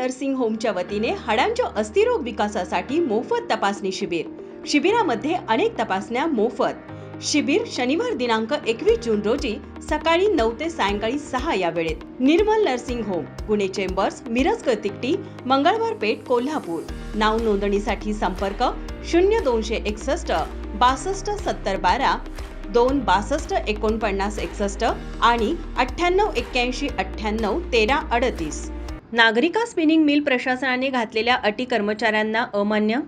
Nursing होमच्या वतीने हाडांच्या अस्थिरोग विकासासाठी मोफत तपासणी शिबिर. शिबिरामध्ये अनेक तपासण्या मोफत. शिबिर शनिवार दिनांक एकवीस जून रोजी सकाळी नऊ ते सायंकाळी सहा या वेळेत. Nirmal nursing home Gune chambers Miraj कतिकटी Mangalwar Peth Kolhapur. नाव नोंदणीसाठी संपर्क शून्य दोनशे एकसष्ट बासष्ट सत्तर बारा दोन बासष्ट एकोणपन्नास एकसष्ट आणि अठ्ठ्याण्णव एक्क्याऐंशी अठ्ठ्याण्णव तेरा अडतीस. नागरिका स्पिनिंग मिल प्रशासनाने घातलेल्या अटी कर्मचाऱ्यांना अमान्य?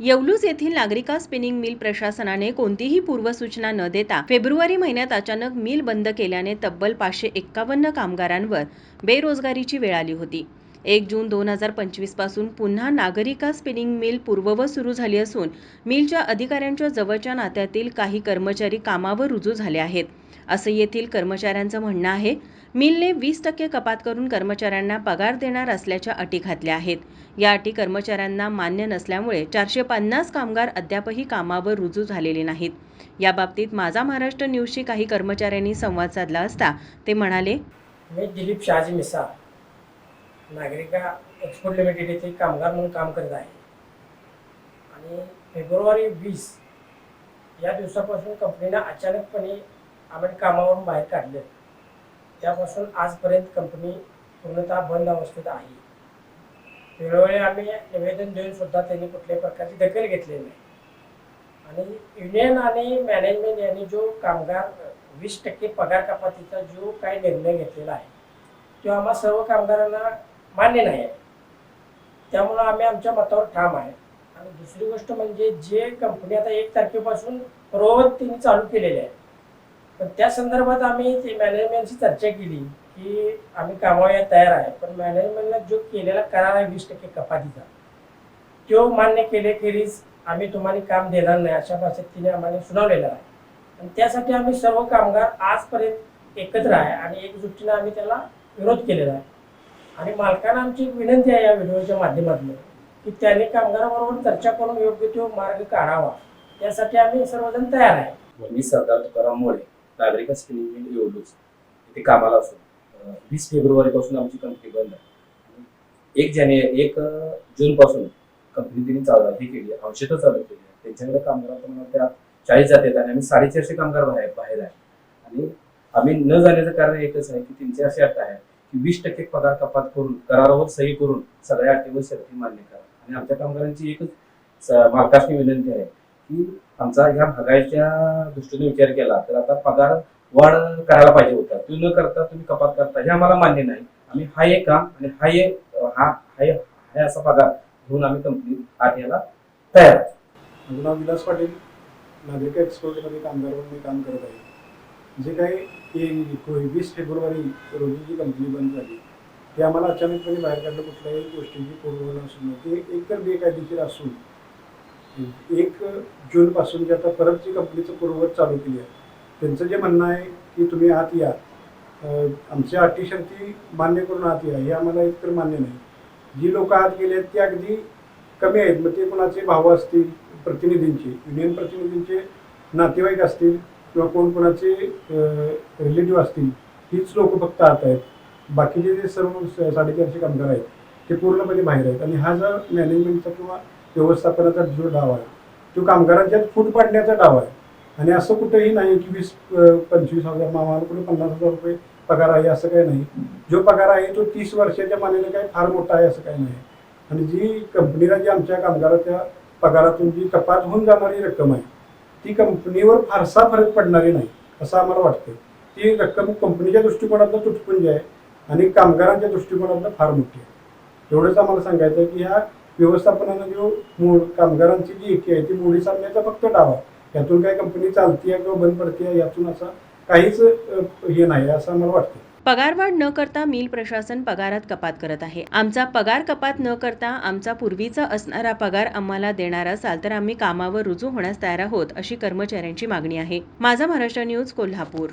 येवलूज येथील नागरिका स्पिनिंग मिल प्रशासनाने कोणतीही पूर्वसूचना न देता फेब्रुवारी महिन्यात अचानक मिल बंद केल्याने तब्बल पाचशे एक्कावन्न कामगारांवर बेरोजगारीची वेळ आली होती. एक जून दोन हजार पंचवीसपासून पुन्हा नागरिका स्पिनिंग मिल पूर्ववत सुरू झाली असून मिलच्या अधिकाऱ्यांच्या जवळच्या नात्यातील काही कर्मचारी कामावर रुजू झाले आहेत. असं येथील कर्मचाऱ्यांचं म्हणणं आहे मिलने वीस टक्के कपात करून कर्मचाऱ्यांना पगार देणार असल्याच्या अटी घातल्या आहेत. या अटी कर्मचाऱ्यांना मान्य नसल्यामुळे चारशे पन्नास कामगार अद्यापही कामावर रुजू झालेले नाहीत. याबाबतीत माझा महाराष्ट्र न्यूजशी काही कर्मचाऱ्यांनी संवाद साधला असता ते म्हणाले मी दिलीप शहाजी मिसाळ. नागरिका एक्सपोर्ट लिमिटेड येथे कामगार म्हणून काम करत आहे. आणि फेब्रुवारी वीस या दिवसापासून कंपनीनं अचानकपणे आम्ही कामावरून बाहेर काढले. त्यापासून आजपर्यंत कंपनी पूर्णतः बंद अवस्थेत आहे. वेळोवेळी आम्ही निवेदन देऊन सुद्धा त्यांनी कुठल्याही प्रकारची दखल घेतलेली नाही. आणि युनियन आणि मॅनेजमेंट यांनी जो कामगार वीस टक्के पगार कपातीचा जो काही निर्णय घेतलेला आहे तो आम्हा सर्व कामगारांना मान्य नाही आहे. त्यामुळं आम्ही आमच्या मतावर ठाम आहे. आणि दुसरी गोष्ट म्हणजे जे कंपनी आता एक तारखेपासून पूर्ववत त्यांनी चालू केलेले आहे पण त्या संदर्भात आम्ही ते मॅनेजमेंटशी चर्चा केली की आम्ही कामावर तयार आहे. पण मॅनेजमेंटला जो केलेला करार आहे वीस टक्के कपातीचा तो मान्य केलेखेरीज आम्ही तुम्हाला काम देणार नाही अशा भाषेत तिने आम्हाला सुनावलेला आहे. आणि त्यासाठी आम्ही सर्व कामगार आजपर्यंत एकत्र आहे आणि एकजुटीनं आम्ही त्याला विरोध केलेला आहे. आणि मालकांना आमची एक विनंती आहे या व्हिडिओच्या माध्यमातून की त्यांनी कामगाराबरोबर चर्चा करून योग्य तो मार्ग काढावा. यासाठी आम्ही सर्वजण तयार आहे. मी सरदार तुकाराम मोळे नागरिक स्पिनिंग मिल येवलूज इथे कामाला असून वीस फेब्रुवारीपासून आमची कंपनी बंद आहे. एक जानेवारी एक जूनपासून कंपनी तिने चालू हे केली आहे अंशतः चालू केली आहे. त्यांच्याकडे कामगार प्रमाणात त्या चाळीस जाते आणि आम्ही साडेचारशे कामगार बाहेर बाहेर आहे. आणि आम्ही न जाण्याचं कारण एकच आहे की त्यांचे असे अट आहेत की वीस टक्के पगार कपात करून करारावर सही करून सगळ्या अटीवर शर्ती मान्य करा. आणि आमच्या कामगारांची एकच मार्गाची मालकाची विनंती आहे की आमचा ह्या भागायच्या दृष्टीने विचार केला तर आता पगार वाढ करायला पाहिजे होता. तो न करता तुम्ही कपात करता. हे आम्हाला मान्य नाही. आम्ही हा एक काम आणि हा एक हा हाय हाय असा पगार घेऊन आम्ही कंपनी आत यायला तयार माझं नाव विलास पाटील. नागरिक एक्सपोजमध्ये कामगार म्हणून मी काम करत आहे. जे काही ते वीस फेब्रुवारी रोजी जी कंपनी बंद झाली ते आम्हाला अचानकपणे बाहेर काढलं कुठल्याही गोष्टीची पूर्व असून ते एकतर बेकायदेशीर असून एक जूनपासून जे आता परत जी कंपनीचं पूर्ववत चालू केली आहे त्यांचं जे म्हणणं आहे की तुम्ही आत या. आमच्या अटी शर्ती मान्य करून आत या हे आम्हाला एकतर मान्य नाही. जी लोक आत गेले आहेत ती अगदी कमी आहेत मग ते कोणाचे भाव असतील? प्रतिनिधींचे. युनियन प्रतिनिधींचे नातेवाईक असतील? किंवा कोण कोणाचे रिलेटिव्ह असतील हीच लोक फक्त आत आहेत. बाकीचे जे सर्व स- साडेचारशे कामगार आहेत ते पूर्णपणे बाहेर आहेत. आणि हा जो मॅनेजमेंटचा किंवा व्यवस्थापनाचा जो डाव आहे तो कामगारांच्यात फूट पाडण्याचा डाव आहे. आणि असं कुठेही नाही की वीस पंचवीस हजार मामाला कुठे पन्नास हजार रुपये पगार आहे असं काही नाही. जो पगार आहे तो तीस वर्षाच्या मानेने काही फार मोठा आहे असं काही नाही. आणि जी कंपनीला जी आमच्या कामगाराच्या पगारातून जी कपात होऊन जाणारी रक्कम आहे ती कंपनीवर फारसा फरक पडणारी नाही असं आम्हाला वाटतं ती रक्कम कंपनीच्या दृष्टिकोनातनं तुटपुंज आहे आणि कामगारांच्या दृष्टिकोनातनं फार मोठी आहे. एवढंच आम्हाला सांगायचं आहे की ह्या व्यवस्थापनानं जो मूळ कामगारांची जी एकी आहे ती मोडी साधण्याचा फक्त डावा यातून काय कंपनी चालतीये किंवा बंद पडते यातून असा काहीच हे नाही असं आम्हाला वाटतं पगारवाढ न करता मिल प्रशासन पगारात कपात करत आहे. आमचा पगार कपात न करता आमचा पूर्वीचा असणारा पगार आम्हाला देणार असाल तर आम्ही कामावर रुजू होण्यास तयार आहोत अशी कर्मचाऱ्यांची मागणी आहे. माझा महाराष्ट्र न्यूज कोल्हापूर.